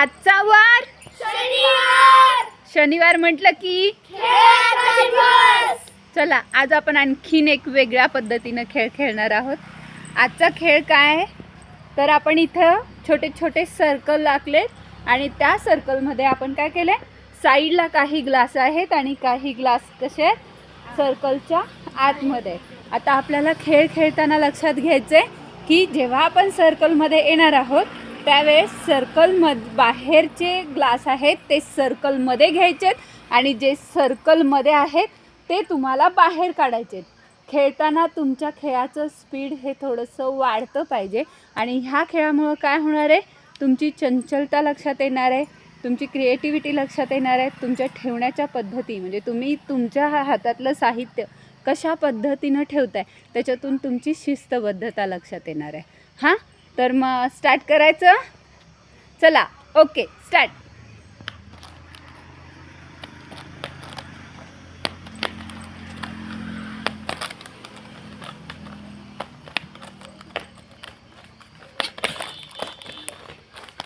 आजचा वार? शनिवार! म्हटलं की? चला आज आपण आणखीन एक वेगळ्या पद्धतीनं खेळ खेळणार आहोत. आजचा खेळ काय? आहे तर आपण इथं छोटे छोटे सर्कल टाकलेत आणि त्या सर्कलमध्ये आपण काय केलं साईडला काही ग्लास आहेत आणि काही ग्लास कसे आहेत? सर्कलच्या आतमध्ये. आता आपल्याला खेळ खेळताना लक्षात घ्यायचं आहे की जेव्हा आपण सर्कलमध्ये येणार आहोत त्यावेळेस सर्कलमध बाहेरचे ग्लास आहेत ते सर्कलमध्ये घ्यायचेत आणि जे सर्कलमध्ये आहेत ते तुम्हाला बाहेर काढायचे खेळताना तुमच्या खेळाचं स्पीड हे थोडंसं वाढतं पाहिजे आणि ह्या खेळामुळं काय होणार आहे? तुमची चंचलता लक्षात येणार आहे तुमची क्रिएटिव्हिटी लक्षात येणार आहे तुमच्या ठेवण्याच्या पद्धती म्हणजे तुम्ही तुमच्या हातातलं साहित्य कशा पद्धतीनं ठेवताय त्याच्यातून तुमची शिस्तबद्धता लक्षात येणार आहे. हां? तर मग स्टार्ट करायचं? चला okay start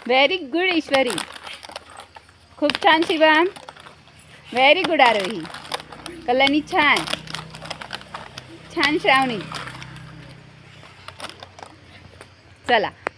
very good Ishwari खूप छान Shivam. Very good Aarohi. Kalyani छान. छान श्रावणी. चला